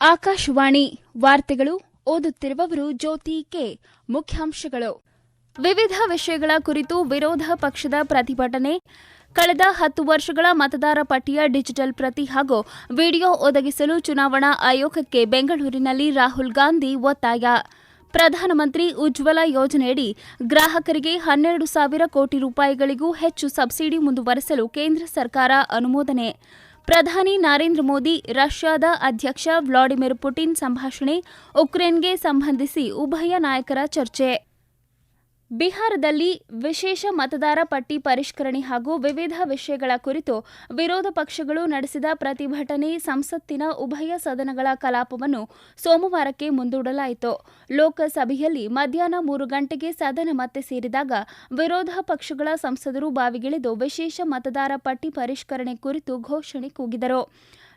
ಆಕಾಶವಾಣಿ ವಾರ್ತೆಗಳು ಓದುತ್ತಿರುವವರು ಜ್ಯೋತಿ ಕೆ. ಮುಖ್ಯಾಂಶಗಳು. ವಿವಿಧ ವಿಷಯಗಳ ಕುರಿತು ವಿರೋಧ ಪಕ್ಷದ ಪ್ರತಿಭಟನೆ. ಕಳೆದ ಹತ್ತು ವರ್ಷಗಳ ಮತದಾರ ಪಟ್ಟಿಯ ಡಿಜಿಟಲ್ ಪ್ರತಿ ಹಾಗೂ ವಿಡಿಯೋ ಒದಗಿಸಲು ಚುನಾವಣಾ ಆಯೋಗಕ್ಕೆ ಬೆಂಗಳೂರಿನಲ್ಲಿ ರಾಹುಲ್ ಗಾಂಧಿ ಒತ್ತಾಯ. ಪ್ರಧಾನಮಂತ್ರಿ ಉಜ್ವಲ ಯೋಜನೆಯಡಿ ಗ್ರಾಹಕರಿಗೆ ಹನ್ನೆರಡು ಸಾವಿರ ಕೋಟಿ ರೂಪಾಯಿಗಳಿಗೂ ಹೆಚ್ಚು ಸಬ್ಸಿಡಿ ಮುಂದುವರೆಸಲು ಕೇಂದ್ರ ಸರ್ಕಾರ ಅನುಮೋದನೆ. ಪ್ರಧಾನಿ ನರೇಂದ್ರ ಮೋದಿ, ರಷ್ಯಾದ ಅಧ್ಯಕ್ಷ ವ್ಲಾಡಿಮಿರ್ ಪುಟಿನ್ ಸಂಭಾಷಣೆ, ಉಕ್ರೇನ್ಗೆ ಸಂಬಂಧಿಸಿ ಉಭಯ ನಾಯಕರ ಚರ್ಚೆ. ಬಿಹಾರದಲ್ಲಿ ವಿಶೇಷ ಮತದಾರ ಪಟ್ಟಿ ಪರಿಷ್ಕರಣೆ ಹಾಗೂ ವಿವಿಧ ವಿಷಯಗಳ ಕುರಿತು ವಿರೋಧ ಪಕ್ಷಗಳು ನಡೆಸಿದ ಪ್ರತಿಭಟನೆ ಸಂಸತ್ತಿನ ಉಭಯ ಸದನಗಳ ಕಲಾಪವನ್ನು ಸೋಮವಾರಕ್ಕೆ ಮುಂದೂಡಲಾಯಿತು. ಲೋಕಸಭೆಯಲ್ಲಿ ಮಧ್ಯಾಹ್ನ ಮೂರು ಗಂಟೆಗೆ ಸದನ ಮತ್ತೆ ಸೇರಿದಾಗ ವಿರೋಧ ಪಕ್ಷಗಳ ಸಂಸದರು ಬಾವಿಗಿಳಿದು ವಿಶೇಷ ಮತದಾರ ಪಟ್ಟಿ ಪರಿಷ್ಕರಣೆ ಕುರಿತು ಘೋಷಣೆ ಕೂಗಿದರು.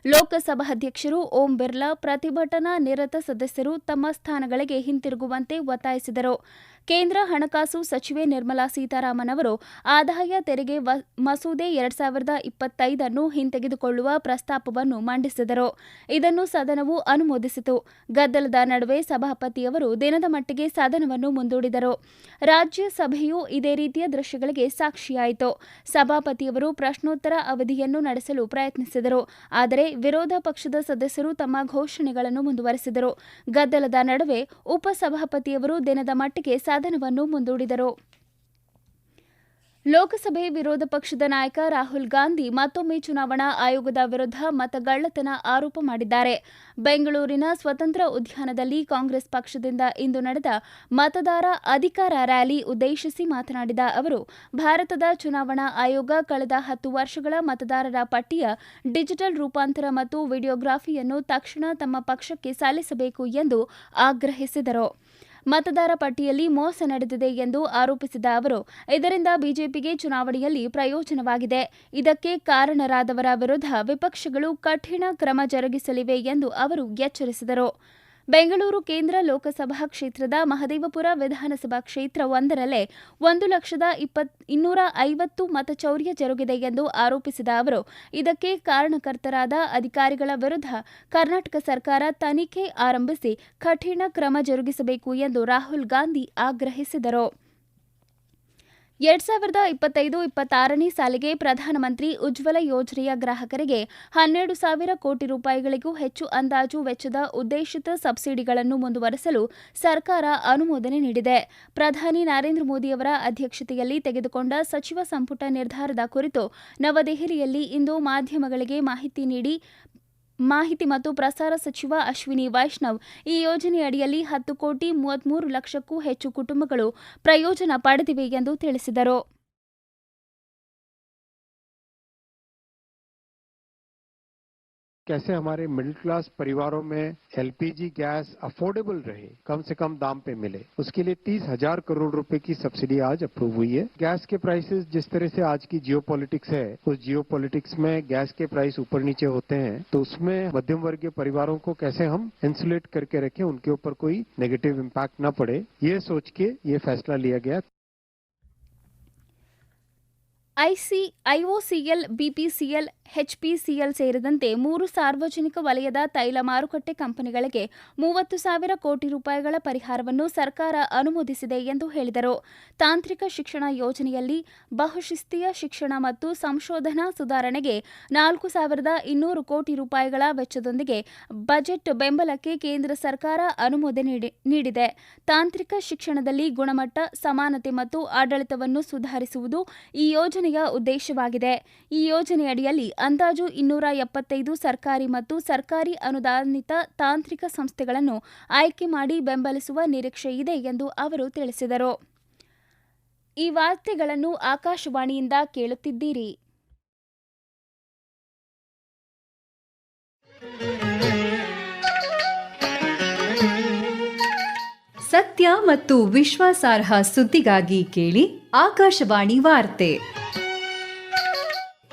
ಲೋಕಸಭಾಧ್ಯಕ್ಷರು ಓಂ ಬಿರ್ಲಾ ಪ್ರತಿಭಟನಾ ನಿರತ ಸದಸ್ಯರು ತಮ್ಮ ಸ್ಥಾನಗಳಿಗೆ ಹಿಂತಿರುಗುವಂತೆ ಒತ್ತಾಯಿಸಿದರು. ಕೇಂದ್ರ ಹಣಕಾಸು ಸಚಿವೆ ನಿರ್ಮಲಾ ಸೀತಾರಾಮನ್ ಅವರು ಆದಾಯ ತೆರಿಗೆ ಮಸೂದೆ ಎರಡ್ ಸಾವಿರದ ಇಪ್ಪತ್ತೈದನ್ನು ಹಿಂತೆಗೆದುಕೊಳ್ಳುವ ಪ್ರಸ್ತಾಪವನ್ನು ಮಂಡಿಸಿದರು. ಇದನ್ನು ಸದನವು ಅನುಮೋದಿಸಿತು. ಗದ್ದಲದ ನಡುವೆ ಸಭಾಪತಿಯವರು ದಿನದ ಮಟ್ಟಿಗೆ ಸದನವನ್ನು ಮುಂದೂಡಿದರು. ರಾಜ್ಯಸಭೆಯು ಇದೇ ರೀತಿಯ ದೃಶ್ಯಗಳಿಗೆ ಸಾಕ್ಷಿಯಾಯಿತು. ಸಭಾಪತಿಯವರು ಪ್ರಶ್ನೋತ್ತರ ಅವಧಿಯನ್ನು ನಡೆಸಲು ಪ್ರಯತ್ನಿಸಿದರು. ಆದರೆ ವಿರೋಧ ಪಕ್ಷದ ಸದಸ್ಯರು ತಮ್ಮ ಘೋಷಣೆಗಳನ್ನು ಮುಂದುವರೆಸಿದರು. ಗದ್ದಲದ ನಡುವೆ ಉಪಸಭಾಪತಿಯವರು ದಿನದ ಮಟ್ಟಿಗೆ ಸದನವನ್ನು ಮುಂದೂಡಿದರು. ಲೋಕಸಭೆ ವಿರೋಧ ಪಕ್ಷದ ನಾಯಕ ರಾಹುಲ್ ಗಾಂಧಿ ಮತ್ತೊಮ್ಮೆ ಚುನಾವಣಾ ಆಯೋಗದ ವಿರುದ್ಧ ಮತಗಳ್ಳತನ ಆರೋಪ ಮಾಡಿದ್ದಾರೆ. ಬೆಂಗಳೂರಿನ ಸ್ವತಂತ್ರ ಉದ್ಯಾನದಲ್ಲಿ ಕಾಂಗ್ರೆಸ್ ಪಕ್ಷದಿಂದ ಇಂದು ನಡೆದ ಮತದಾರ ಅಧಿಕಾರ ರ್ಯಾಲಿ ಉದ್ದೇಶಿಸಿ ಮಾತನಾಡಿದ ಅವರು, ಭಾರತದ ಚುನಾವಣಾ ಆಯೋಗ ಕಳೆದ ಹತ್ತು ವರ್ಷಗಳ ಮತದಾರರ ಪಟ್ಟಿಯ ಡಿಜಿಟಲ್ ರೂಪಾಂತರ ಮತ್ತು ವಿಡಿಯೋಗ್ರಾಫಿಯನ್ನು ತಕ್ಷಣ ತಮ್ಮ ಪಕ್ಷಕ್ಕೆ ಸಲ್ಲಿಸಬೇಕು ಎಂದು ಆಗ್ರಹಿಸಿದರು. ಮತದಾರ ಪಟ್ಟಿಯಲ್ಲಿ ಮೋಸ ನಡೆದಿದೆ ಎಂದು ಆರೋಪಿಸಿದ ಅವರು, ಇದರಿಂದ ಬಿಜೆಪಿಗೆ ಚುನಾವಣೆಯಲ್ಲಿ ಪ್ರಯೋಜನವಾಗಿದೆ. ಇದಕ್ಕೆ ಕಾರಣರಾದವರ ವಿರುದ್ಧ ವಿಪಕ್ಷಗಳು ಕಠಿಣ ಕ್ರಮ ಜರುಗಿಸಲಿವೆ ಎಂದು ಅವರು ಎಚ್ಚರಿಸಿದರು. ಬೆಂಗಳೂರು ಕೇಂದ್ರ ಲೋಕಸಭಾ ಕ್ಷೇತ್ರದ ಮಹದೇವಪುರ ವಿಧಾನಸಭಾ ಕ್ಷೇತ್ರ ಒಂದರಲ್ಲೇ ಒಂದು ಲಕ್ಷದ ಇನ್ನೂರ ಐವತ್ತು ಮತಚೌರ್ಯ ಜರುಗಿದೆ ಎಂದು ಆರೋಪಿಸಿದ ಅವರು. ಇದಕ್ಕೆ ಕಾರಣಕರ್ತರಾದ ಅಧಿಕಾರಿಗಳ ವಿರುದ್ಧ ಕರ್ನಾಟಕ ಸರ್ಕಾರ ತನಿಖೆ ಆರಂಭಿಸಿ ಕಠಿಣ ಕ್ರಮ ಜರುಗಿಸಬೇಕು ಎಂದು ರಾಹುಲ್ ಗಾಂಧಿ ಆಗ್ರಹಿಸಿದರು. ಎರಡ್ ಸಾವಿರದ ಇಪ್ಪತ್ತೈದು ಇಪ್ಪತ್ತಾರನೇ ಸಾಲಿಗೆ ಪ್ರಧಾನಮಂತ್ರಿ ಉಜ್ವಲ ಯೋಜನೆಯ ಗ್ರಾಹಕರಿಗೆ ಹನ್ನೆರಡು ಸಾವಿರ ಕೋಟಿ ರೂಪಾಯಿಗಳಿಗೂ ಹೆಚ್ಚು ಅಂದಾಜು ವೆಚ್ಚದ ಉದ್ದೇಶಿತ ಸಬ್ಸಿಡಿಗಳನ್ನು ಮುಂದುವರೆಸಲು ಸರ್ಕಾರ ಅನುಮೋದನೆ ನೀಡಿದೆ. ಪ್ರಧಾನಿ ನರೇಂದ್ರ ಮೋದಿಯವರ ಅಧ್ಯಕ್ಷತೆಯಲ್ಲಿ ತೆಗೆದುಕೊಂಡ ಸಚಿವ ಸಂಪುಟ ನಿರ್ಧಾರದ ಕುರಿತು ನವದೆಹಲಿಯಲ್ಲಿ ಇಂದು ಮಾಧ್ಯಮಗಳಿಗೆ ಮಾಹಿತಿ ನೀಡಿ ಮಾಹಿತಿ ಮತ್ತು ಪ್ರಸಾರ ಸಚಿವ ಅಶ್ವಿನಿ ವೈಷ್ಣವ್ ಈ ಯೋಜನೆಯಡಿಯಲ್ಲಿ ಹತ್ತು ಕೋಟಿ ಮೂವತ್ಮೂರು ಲಕ್ಷಕ್ಕೂ ಹೆಚ್ಚು ಕುಟುಂಬಗಳು ಪ್ರಯೋಜನ ಪಡೆದಿವೆ ಎಂದು ತಿಳಿಸಿದರು. कैसे हमारे मिडिल क्लास परिवारों में एलपीजी गैस अफोर्डेबल रहे, कम से कम दाम पे मिले। उसके लिए तीस हज़ार करोड़ रुपए की सब्सिडी आज अप्रूव हुई है। गैस के प्राइसेस जिस तरह से आज की जियो है, उस जियो में गैस के प्राइस ऊपर नीचे होते हैं तो उसमें मध्यम वर्गीय परिवारों को कैसे हम इंसुलेट करके रखें, उनके ऊपर कोई नेगेटिव इम्पैक्ट न पड़े, ये सोच के ये फैसला लिया गया। ಐಸಿ, ಐಒಸಿಎಲ್, ಬಿಪಿಸಿಎಲ್, ಎಚ್ಪಿಸಿಎಲ್ ಸೇರಿದಂತೆ ಮೂರು ಸಾರ್ವಜನಿಕ ವಲಯದ ತೈಲ ಮಾರುಕಟ್ಟೆ ಕಂಪನಿಗಳಿಗೆ ಮೂವತ್ತು ಸಾವಿರ ಕೋಟಿ ರೂಪಾಯಿಗಳ ಪರಿಹಾರವನ್ನು ಸರ್ಕಾರ ಅನುಮೋದಿಸಿದೆ ಎಂದು ಹೇಳಿದರು. ತಾಂತ್ರಿಕ ಶಿಕ್ಷಣ ಯೋಜನೆಯಲ್ಲಿ ಬಹುಶಿಸ್ತೀಯ ಶಿಕ್ಷಣ ಮತ್ತು ಸಂಶೋಧನಾ ಸುಧಾರಣೆಗೆ ನಾಲ್ಕು ಸಾವಿರದ ಇನ್ನೂರು ಕೋಟಿ ರೂಪಾಯಿಗಳ ವೆಚ್ಚದೊಂದಿಗೆ ಬಜೆಟ್ ಬೆಂಬಲಕ್ಕೆ ಕೇಂದ್ರ ಸರ್ಕಾರ ಅನುಮೋದನೆ ನೀಡಿದೆ. ತಾಂತ್ರಿಕ ಶಿಕ್ಷಣದಲ್ಲಿ ಗುಣಮಟ್ಟ, ಸಮಾನತೆ ಮತ್ತು ಆಡಳಿತವನ್ನು ಸುಧಾರಿಸುವುದು ಈ ಯೋಜನೆಯ ಉದ್ದೇಶವಾಗಿದೆ. ಈ ಯೋಜನೆಯಡಿಯಲ್ಲಿ ಅಂದಾಜು ಇನ್ನೂರ ಎಪ್ಪತ್ತೈದು ಸರ್ಕಾರಿ ಮತ್ತು ಸರ್ಕಾರಿ ಅನುದಾನಿತ ತಾಂತ್ರಿಕ ಸಂಸ್ಥೆಗಳನ್ನು ಆಯ್ಕೆ ಮಾಡಿ ಬೆಂಬಲಿಸುವ ನಿರೀಕ್ಷೆ ಇದೆ ಎಂದು ಅವರು ತಿಳಿಸಿದರು. ಈ ವಾರ್ತೆಗಳನ್ನು ಆಕಾಶವಾಣಿಯಿಂದ ಕೇಳುತ್ತಿದ್ದೀರಿ. ಸತ್ಯ ಮತ್ತು ವಿಶ್ವಾಸಾರ್ಹ ಸುದ್ದಿಗಾಗಿ ಕೇಳಿ ಆಕಾಶವಾಣಿ ವಾರ್ತೆ.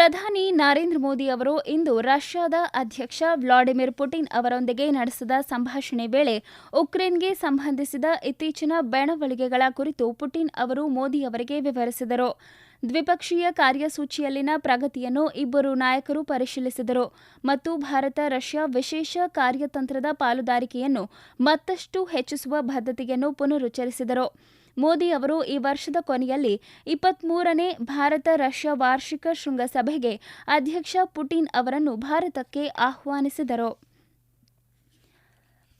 ಪ್ರಧಾನಿ ನರೇಂದ್ರ ಮೋದಿ ಅವರು ಇಂದು ರಷ್ಯಾದ ಅಧ್ಯಕ್ಷ ವ್ಲಾಡಿಮಿರ್ ಪುಟಿನ್ ಅವರೊಂದಿಗೆ ನಡೆಸಿದ ಸಂಭಾಷಣೆ ವೇಳೆ ಉಕ್ರೇನ್ಗೆ ಸಂಬಂಧಿಸಿದ ಇತ್ತೀಚಿನ ಬೆಳವಣಿಗೆಗಳ ಕುರಿತು ಪುಟಿನ್ ಅವರು ಮೋದಿ ಅವರಿಗೆ ವಿವರಿಸಿದರು. ದ್ವಿಪಕ್ಷೀಯ ಕಾರ್ಯಸೂಚಿಯಲ್ಲಿನ ಪ್ರಗತಿಯನ್ನು ಇಬ್ಬರು ನಾಯಕರು ಪರಿಶೀಲಿಸಿದರು ಮತ್ತು ಭಾರತ ರಷ್ಯಾ ವಿಶೇಷ ಕಾರ್ಯತಂತ್ರದ ಪಾಲುದಾರಿಕೆಯನ್ನು ಮತ್ತಷ್ಟು ಹೆಚ್ಚಿಸುವ ಬದ್ಧತೆಯನ್ನು ಪುನರುಚ್ಚರಿಸಿದರು. ಮೋದಿ ಅವರು ಈ ವರ್ಷದ ಕೊನೆಯಲ್ಲಿ ಇಪ್ಪತ್ಮೂರನೇ ಭಾರತ ರಷ್ಯಾ ವಾರ್ಷಿಕ ಶೃಂಗಸಭೆಗೆ ಅಧ್ಯಕ್ಷ ಪುಟಿನ್ ಅವರನ್ನು ಭಾರತಕ್ಕೆ ಆಹ್ವಾನಿಸಿದರು.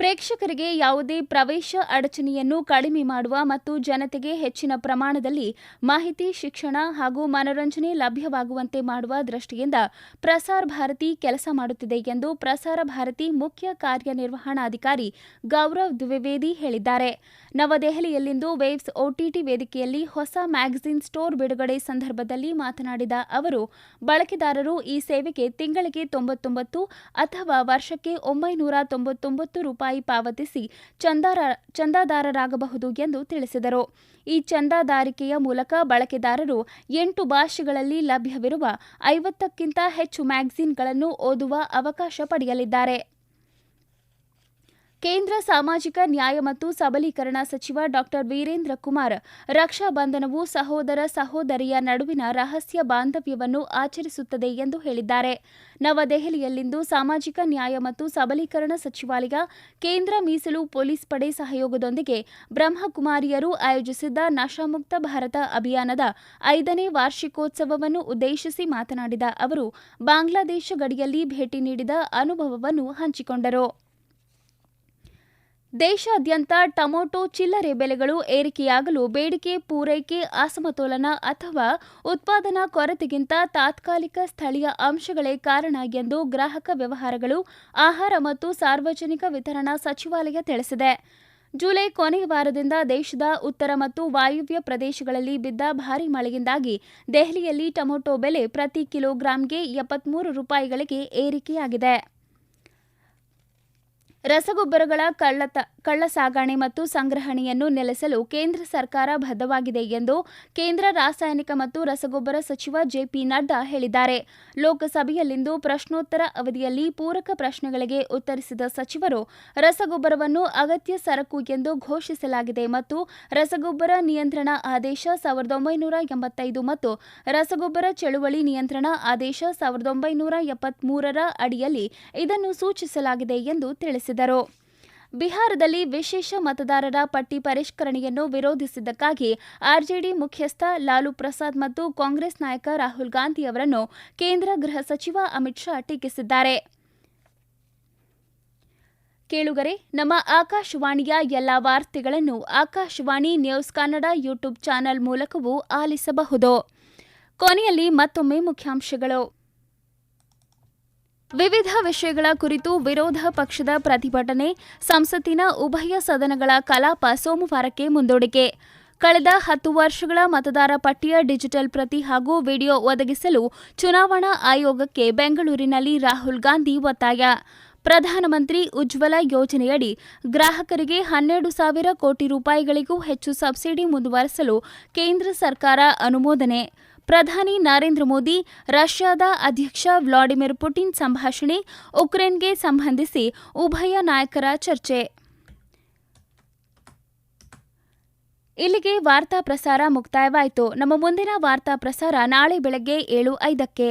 ಪ್ರೇಕ್ಷಕರಿಗೆ ಯಾವುದೇ ಪ್ರವೇಶ ಅಡಚಣೆಯನ್ನು ಕಡಿಮೆ ಮಾಡುವ ಮತ್ತು ಜನತೆಗೆ ಹೆಚ್ಚಿನ ಪ್ರಮಾಣದಲ್ಲಿ ಮಾಹಿತಿ, ಶಿಕ್ಷಣ ಹಾಗೂ ಮನೋರಂಜನೆ ಲಭ್ಯವಾಗುವಂತೆ ಮಾಡುವ ದೃಷ್ಟಿಯಿಂದ ಪ್ರಸಾರ ಭಾರತಿ ಕೆಲಸ ಮಾಡುತ್ತಿದೆ ಎಂದು ಪ್ರಸಾರ ಭಾರತಿ ಮುಖ್ಯ ಕಾರ್ಯನಿರ್ವಹಣಾಧಿಕಾರಿ ಗೌರವ್ ದ್ವಿವೇದಿ ಹೇಳಿದ್ದಾರೆ. ನವದೆಹಲಿಯಲ್ಲಿಂದು ವೇವ್ಸ್ ಒಟಿಟಿ ವೇದಿಕೆಯಲ್ಲಿ ಹೊಸ ಮ್ಯಾಗಜಿನ್ ಸ್ಟೋರ್ ಬಿಡುಗಡೆ ಸಂದರ್ಭದಲ್ಲಿ ಮಾತನಾಡಿದ ಅವರು, ಬಳಕೆದಾರರು ಈ ಸೇವೆಗೆ ತಿಂಗಳಿಗೆ ತೊಂಬತ್ತೊಂಬತ್ತು ಅಥವಾ ವರ್ಷಕ್ಕೆ ಒಂಬೈನೂರ ತೊಂಬತ್ತೊಂಬತ್ತು ರೂಪಾಯಿ ಪಾವತಿಸಿ ಚಂದಾರ, ಚಂದಾದಾರರಾಗಬಹುದು ಎಂದು ತಿಳಿಸಿದರು. ಈ ಚಂದಾದಾರಿಕೆಯ ಮೂಲಕ ಬಳಕೆದಾರರು ಎಂಟು ಭಾಷೆಗಳಲ್ಲಿ ಲಭ್ಯವಿರುವ ಐವತ್ತಕ್ಕಿಂತ ಹೆಚ್ಚು ಮ್ಯಾಗಜಿನ್ಗಳನ್ನು ಓದುವ ಅವಕಾಶ ಪಡೆಯಲಿದ್ದಾರೆ. ಕೇಂದ್ರ ಸಾಮಾಜಿಕ ನ್ಯಾಯ ಮತ್ತು ಸಬಲೀಕರಣ ಸಚಿವ ಡಾ ವೀರೇಂದ್ರ ಕುಮಾರ್ ರಕ್ಷಾ ಬಂಧನವು ಸಹೋದರ ಸಹೋದರಿಯ ನಡುವಿನ ರಹಸ್ಯ ಬಾಂಧವ್ಯವನ್ನು ಆಚರಿಸುತ್ತದೆ ಎಂದು ಹೇಳಿದ್ದಾರೆ. ನವದೆಹಲಿಯಲ್ಲಿಂದು ಸಾಮಾಜಿಕ ನ್ಯಾಯ ಮತ್ತು ಸಬಲೀಕರಣ ಸಚಿವಾಲಯ ಕೇಂದ್ರ ಮೀಸಲು ಪೊಲೀಸ್ ಪಡೆ ಸಹಯೋಗದೊಂದಿಗೆ ಬ್ರಹ್ಮಕುಮಾರಿಯರು ಆಯೋಜಿಸಿದ್ದ ನಶಾಮುಕ್ತ ಭಾರತ ಅಭಿಯಾನದ ಐದನೇ ವಾರ್ಷಿಕೋತ್ಸವವನ್ನು ಉದ್ದೇಶಿಸಿ ಮಾತನಾಡಿದ ಅವರು, ಬಾಂಗ್ಲಾದೇಶ ಗಡಿಯಲ್ಲಿ ಭೇಟಿ ನೀಡಿದ ಅನುಭವವನ್ನು ಹಂಚಿಕೊಂಡರು. ದೇಶಾದ್ಯಂತ ಟೊಮೊಟೊ ಚಿಲ್ಲರೆ ಬೆಲೆಗಳು ಏರಿಕೆಯಾಗಲು ಬೇಡಿಕೆ ಪೂರೈಕೆ ಅಸಮತೋಲನ ಅಥವಾ ಉತ್ಪಾದನಾ ಕೊರತೆಗಿಂತ ತಾತ್ಕಾಲಿಕ ಸ್ಥಳೀಯ ಅಂಶಗಳೇ ಕಾರಣ ಎಂದು ಗ್ರಾಹಕ ವ್ಯವಹಾರಗಳು, ಆಹಾರ ಮತ್ತು ಸಾರ್ವಜನಿಕ ವಿತರಣಾ ಸಚಿವಾಲಯ ತಿಳಿಸಿದೆ. ಜುಲೈ ಕೊನೆಯ ವಾರದಿಂದ ದೇಶದ ಉತ್ತರ ಮತ್ತು ವಾಯುವ್ಯ ಪ್ರದೇಶಗಳಲ್ಲಿ ಬಿದ್ದ ಭಾರೀ ಮಳೆಯಿಂದಾಗಿ ದೆಹಲಿಯಲ್ಲಿ ಟೊಮೊಟೊ ಬೆಲೆ ಪ್ರತಿ ಕಿಲೋಗ್ರಾಂಗೆ ಎಪ್ಪತ್ಮೂರು ರೂಪಾಯಿಗಳಿಗೆ ಏರಿಕೆಯಾಗಿದೆ. ರಸಗೊಬ್ಬರಗಳ ಕಳ್ಳತ ಕಳ್ಳ ಸಾಗಣೆ ಮತ್ತು ಸಂಗ್ರಹಣೆಯನ್ನು ನೆಲೆಸಲು ಕೇಂದ್ರ ಸರ್ಕಾರ ಬದ್ಧವಾಗಿದೆ ಎಂದು ಕೇಂದ್ರ ರಾಸಾಯನಿಕ ಮತ್ತು ರಸಗೊಬ್ಬರ ಸಚಿವ ಜೆಪಿ ನಡ್ಡಾ ಹೇಳಿದ್ದಾರೆ. ಲೋಕಸಭೆಯಲ್ಲಿಂದು ಪ್ರಶ್ನೋತ್ತರ ಅವಧಿಯಲ್ಲಿ ಪೂರಕ ಪ್ರಶ್ನೆಗಳಿಗೆ ಉತ್ತರಿಸಿದ ಸಚಿವರು, ರಸಗೊಬ್ಬರವನ್ನು ಅಗತ್ಯ ಸರಕು ಎಂದು ಘೋಷಿಸಲಾಗಿದೆ ಮತ್ತು ರಸಗೊಬ್ಬರ ನಿಯಂತ್ರಣ ಆದೇಶ ಸಾವಿರದ ಒಂಬೈನೂರ ಎಂಬತ್ತೈದು ಮತ್ತು ರಸಗೊಬ್ಬರ ಚಳುವಳಿ ನಿಯಂತ್ರಣ ಆದೇಶ ಸಾವಿರದ ಒಂಬೈನೂರ ಎಪ್ಪತ್ಮೂರರ ಅಡಿಯಲ್ಲಿ ಇದನ್ನು ಸೂಚಿಸಲಾಗಿದೆ ಎಂದು ತಿಳಿಸಿದರು ಬಿಹಾರದಲ್ಲಿ ವಿಶೇಷ ಮತದಾರರ ಪಟ್ಟಿ ಪರಿಷ್ಕರಣೆಯನ್ನು ವಿರೋಧಿಸಿದ್ದಕ್ಕಾಗಿ ಆರ್ಜೆಡಿ ಮುಖ್ಯಸ್ಥ ಲಾಲು ಪ್ರಸಾದ್ ಮತ್ತು ಕಾಂಗ್ರೆಸ್ ನಾಯಕ ರಾಹುಲ್ ಗಾಂಧಿ ಅವರನ್ನು ಕೇಂದ್ರ ಗೃಹ ಸಚಿವ ಅಮಿತ್ ಶಾ ಟೀಕಿಸಿದ್ದಾರೆ. ಕೇಳುಗರೆ, ನಮ್ಮ ಆಕಾಶವಾಣಿಯ ಎಲ್ಲ ವಾರ್ತೆಗಳನ್ನು Akashvani news Kannada YouTube channel ಮೂಲಕವೂ ಆಲಿಸಬಹುದು. ಕೊನೆಯಲ್ಲಿ ಮತ್ತೊಮ್ಮೆ ಮುಖ್ಯಾಂಶಗಳು. ವಿವಿಧ ವಿಷಯಗಳ ಕುರಿತು ವಿರೋಧ ಪಕ್ಷದ ಪ್ರತಿಭಟನೆ, ಸಂಸತ್ತಿನ ಉಭಯ ಸದನಗಳ ಕಲಾಪ ಸೋಮವಾರಕ್ಕೆ ಮುಂದೂಡಿಕೆ. ಕಳೆದ ಹತ್ತು ವರ್ಷಗಳ ಮತದಾರ ಪಟ್ಟಿಯ ಡಿಜಿಟಲ್ ಪ್ರತಿ ಹಾಗೂ ವಿಡಿಯೋ ಒದಗಿಸಲು ಚುನಾವಣಾ ಆಯೋಗಕ್ಕೆ ಬೆಂಗಳೂರಿನಲ್ಲಿ ರಾಹುಲ್ ಗಾಂಧಿ ಒತ್ತಾಯ. ಪ್ರಧಾನಮಂತ್ರಿ ಉಜ್ವಲ ಯೋಜನೆಯಡಿ ಗ್ರಾಹಕರಿಗೆ ಹನ್ನೆರಡು ಸಾವಿರ ಕೋಟಿ ರೂಪಾಯಿಗಳಿಗೂ ಹೆಚ್ಚು ಸಬ್ಸಿಡಿ ಮುಂದುವರೆಸಲು ಕೇಂದ್ರ ಸರ್ಕಾರ ಅನುಮೋದನೆ. ಪ್ರಧಾನಿ ನರೇಂದ್ರ ಮೋದಿ, ರಷ್ಯಾದ ಅಧ್ಯಕ್ಷ ವ್ಲಾಡಿಮಿರ್ ಪುಟಿನ್ ಸಂಭಾಷಣೆ ಉಕ್ರೇನ್ಗೆ ಸಂಬಂಧಿಸಿ ಉಭಯ ನಾಯಕರ ಚರ್ಚೆ. ಇಲ್ಲಿಗೆ ವಾರ್ತಾ ಪ್ರಸಾರ ಮುಕ್ತಾಯವಾಯಿತು. ನಮ್ಮ ಮುಂದಿನ ವಾರ್ತಾ ಪ್ರಸಾರ ನಾಳೆ ಬೆಳಗ್ಗೆ ಏಳು ಐದಕ್ಕೆ.